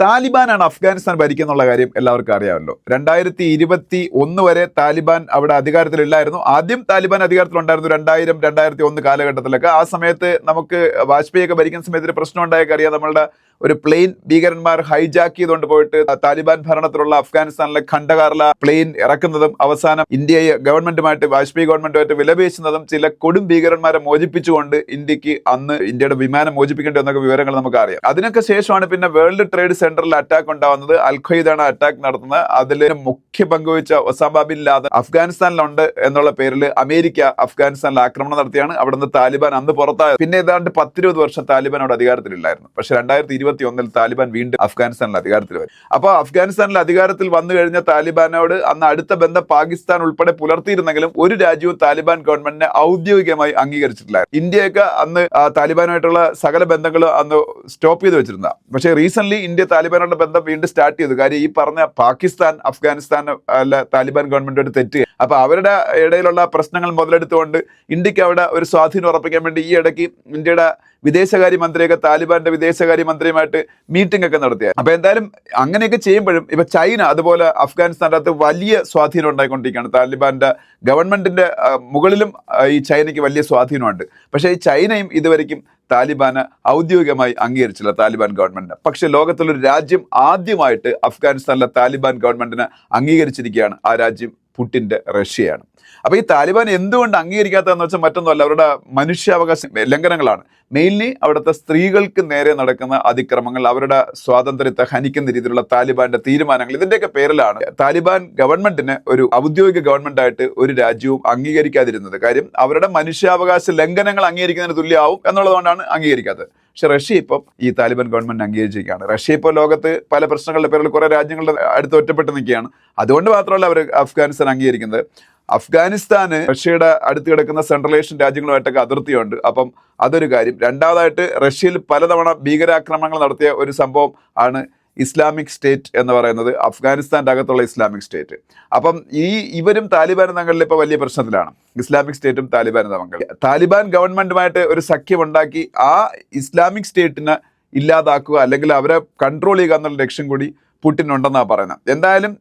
താലിബാനാണ് അഫ്ഗാനിസ്ഥാൻ ഭരിക്കുന്നുള്ള കാര്യം എല്ലാവർക്കും അറിയാമല്ലോ. രണ്ടായിരത്തി ഇരുപത്തി ഒന്ന് വരെ താലിബാൻ അവിടെ അധികാരത്തിലില്ലായിരുന്നു. ആദ്യം താലിബാൻ അധികാരത്തിലുണ്ടായിരുന്നു രണ്ടായിരം രണ്ടായിരത്തി ഒന്ന് കാലഘട്ടത്തിലൊക്കെ. ആ സമയത്ത് നമുക്ക് വാജ്പേയി ഒക്കെ ഭരിക്കുന്ന സമയത്ത് ഒരു പ്രശ്നം ഉണ്ടായൊക്കെ അറിയാം നമ്മളുടെ ഒരു പ്ലെയിൻ ഭീകരന്മാർ ഹൈജാക്ക് ചെയ്തുകൊണ്ട് പോയിട്ട് താലിബാൻ ഭരണത്തിലുള്ള അഫ്ഗാനിസ്ഥാനിലെ ഖണ്ഡകാറിലെ പ്ലെയിൻ ഇറക്കുന്നതും അവസാനം ഇന്ത്യയെ ഗവൺമെന്റുമായിട്ട് വാജ്പേയി ഗവൺമെന്റുമായിട്ട് വിലപേശുന്നതും ചില കൊടും ഭീകരന്മാരെ മോചിപ്പിച്ചുകൊണ്ട് ഇന്ത്യയ്ക്ക് അന്ന് ഇന്ത്യയുടെ വിമാനം മോചിപ്പിക്കേണ്ടി എന്നൊക്കെ വിവരങ്ങൾ നമുക്ക് അറിയാം അതിനൊക്കെ ശേഷമാണ് പിന്നെ വേൾഡ് ട്രേഡ് സെന്ററിൽ അറ്റാക്ക് ഉണ്ടാവുന്നത്. അൽ ഖയ്ദാണ് അറ്റാക്ക് നടത്തുന്നത്. അതിൽ മുഖ്യ പങ്കുവച്ച ഒസാമ ബിൻ ലാദൻ അഫ്ഗാനിസ്ഥാനിലുണ്ട് എന്നുള്ള പേരിൽ അമേരിക്ക അഫ്ഗാനിസ്ഥാനിൽ ആക്രമണം നടത്തിയാണ്. അവിടുന്ന് താലിബാൻ അന്ന് പുറത്തായത്. പിന്നെ ഏതാണ്ട് പത്തിരുപത് വർഷം താലിബാൻ അവിടെ അധികാരത്തിലില്ലായിരുന്നു. പക്ഷെ രണ്ടായിരത്തി ഇരുപത്തി ഒന്നിൽ താലിബാൻ വീണ്ടും അഫ്ഗാനിസ്ഥാനിൽ അധികാരത്തിൽ വരും. അപ്പോൾ അഫ്ഗാനിസ്ഥാനിൽ അധികാരത്തിൽ വന്നു കഴിഞ്ഞ താലിബാനോട് അന്ന് അടുത്ത ബന്ധം പാകിസ്ഥാൻ ഉൾപ്പെടെ പുലർത്തിയിരുന്നെങ്കിലും ഒരു രാജ്യവും താലിബാൻ ഗവൺമെന്റിനെ ഔദ്യോഗികമായി അംഗീകരിച്ചിട്ടില്ല. ഇന്ത്യയൊക്കെ അന്ന് താലിബാനുമായിട്ടുള്ള സകല ബന്ധങ്ങളും അന്ന് സ്റ്റോപ്പ് ചെയ്ത് വെച്ചിരുന്ന പക്ഷേ റീസെന്റ് ഇന്ത്യ താലിബാനോട് ബന്ധം വീണ്ടും സ്റ്റാർട്ട് ചെയ്തു. കാര്യം ഈ പറഞ്ഞ പാകിസ്ഥാൻ അഫ്ഗാനിസ്ഥാൻ അല്ല താലിബാൻ ഗവൺമെന്റോട് തെറ്റ്. അപ്പൊ അവരുടെ ഇടയിലുള്ള പ്രശ്നങ്ങൾ മുതലെടുത്തുകൊണ്ട് ഇന്ത്യയ്ക്ക് അവിടെ ഒരു സ്വാധീനം ഉറപ്പിക്കാൻ വേണ്ടി ഈ ഇടയ്ക്ക് ഇന്ത്യയുടെ വിദേശകാര്യ മന്ത്രിയൊക്കെ താലിബാന്റെ വിദേശകാര്യ മന്ത്രിയുമായിട്ട് മീറ്റിംഗ് ഒക്കെ നടത്തിയ. അപ്പൊ എന്തായാലും അങ്ങനെയൊക്കെ ചെയ്യുമ്പോഴും ഇപ്പൊ ചൈന അതുപോലെ അഫ്ഗാനിസ്ഥാന്റെ അകത്ത് വലിയ സ്വാധീനം ഉണ്ടായിക്കൊണ്ടിരിക്കുകയാണ്. താലിബാന്റെ ഗവൺമെന്റിന്റെ മുകളിലും ഈ ചൈനയ്ക്ക് വലിയ സ്വാധീനമുണ്ട്. പക്ഷേ ഈ ചൈനയും ഇതുവരെയ്ക്കും താലിബാന് ഔദ്യോഗികമായി അംഗീകരിച്ചില്ല താലിബാൻ ഗവൺമെന്റിന്. പക്ഷേ ലോകത്തിലൊരു രാജ്യം ആദ്യമായിട്ട് അഫ്ഗാനിസ്ഥാനിലെ താലിബാൻ ഗവൺമെന്റിനെ അംഗീകരിച്ചിരിക്കുകയാണ് ആ രാജ്യം പുട്ടിന്റെ റഷ്യയാണ്. അപ്പോൾ ഈ താലിബാൻ എന്തുകൊണ്ട് അംഗീകരിക്കാത്തതെന്ന് വെച്ചാൽ മറ്റൊന്നുമല്ല അവരുടെ മനുഷ്യാവകാശ ലംഘനങ്ങളാണ്. മെയിൻലി അവിടുത്തെ സ്ത്രീകൾക്ക് നേരെ നടക്കുന്ന അതിക്രമങ്ങൾ അവരുടെ സ്വാതന്ത്ര്യത്തെ ഹനിക്കുന്ന രീതിയിലുള്ള താലിബാന്റെ തീരുമാനങ്ങൾ ഇതിന്റെയൊക്കെ പേരിലാണ് താലിബാൻ ഗവൺമെന്റിന് ഒരു ഔദ്യോഗിക ഗവൺമെന്റായിട്ട് ഒരു രാജ്യവും അംഗീകരിക്കാതിരുന്നത്. കാര്യം അവരുടെ മനുഷ്യാവകാശ ലംഘനങ്ങൾ അംഗീകരിക്കുന്നതിന് തുല്യമാവും എന്നുള്ളതുകൊണ്ടാണ് അംഗീകരിക്കാത്തത്. പക്ഷെ റഷ്യ ഇപ്പം ഈ താലിബാൻ ഗവൺമെന്റ് അംഗീകരിച്ചിരിക്കുകയാണ്. റഷ്യ ഇപ്പോൾ ലോകത്ത് പല പ്രശ്നങ്ങളുടെ പേരിൽ കുറേ രാജ്യങ്ങളുടെ അടുത്ത് ഒറ്റപ്പെട്ട് നിൽക്കുകയാണ്. അതുകൊണ്ട് മാത്രമല്ല അവർ അഫ്ഗാനിസ്ഥാൻ അംഗീകരിക്കുന്നത്. അഫ്ഗാനിസ്ഥാന് റഷ്യയുടെ അടുത്ത് കിടക്കുന്ന സെൻട്രൽ ഏഷ്യൻ രാജ്യങ്ങളുമായിട്ടൊക്കെ അതിർത്തിയുണ്ട്. അപ്പം അതൊരു കാര്യം. രണ്ടാമതായിട്ട് റഷ്യയിൽ പലതവണ ഭീകരാക്രമണങ്ങൾ നടത്തിയ ഒരു സംഭവം ആണ് ഇസ്ലാമിക് സ്റ്റേറ്റ് എന്ന് പറയുന്നത് അഫ്ഗാനിസ്ഥാന്റെ അകത്തുള്ള ഇസ്ലാമിക് സ്റ്റേറ്റ്. അപ്പം ഈ ഇവരും താലിബാനും തങ്ങളിൽ ഇപ്പോൾ വലിയ പ്രശ്നത്തിലാണ്. ഇസ്ലാമിക് സ്റ്റേറ്റും താലിബാനും തമ്മിൽ. താലിബാൻ ഗവൺമെന്റുമായിട്ട് ഒരു സഖ്യം ഉണ്ടാക്കി ആ ഇസ്ലാമിക് സ്റ്റേറ്റിനെ ഇല്ലാതാക്കുക അല്ലെങ്കിൽ അവരെ കൺട്രോൾ ചെയ്യുക എന്നുള്ള ലക്ഷ്യം കൂടി പുട്ടിനുണ്ടെന്നാണ് പറയുന്നത്. എന്തായാലും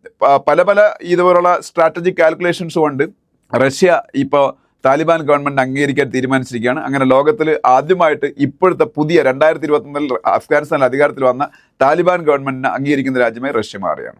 പല പല ഇതുപോലുള്ള സ്ട്രാറ്റജിക് കാൽക്കുലേഷൻസ് കൊണ്ട് റഷ്യ ഇപ്പോൾ താലിബാൻ ഗവൺമെന്റ് അംഗീകരിക്കാൻ തീരുമാനിച്ചിരിക്കുകയാണ്. അങ്ങനെ ലോകത്തിൽ ആദ്യമായിട്ട് ഇപ്പോഴത്തെ പുതിയ രണ്ടായിരത്തി ഇരുപത്തൊന്നിൽ അഫ്ഗാനിസ്ഥാനിൽ അധികാരത്തിൽ വന്ന താലിബാൻ ഗവൺമെന്റിനെ അംഗീകരിക്കുന്ന രാജ്യമായി റഷ്യ മാറുകയാണ്.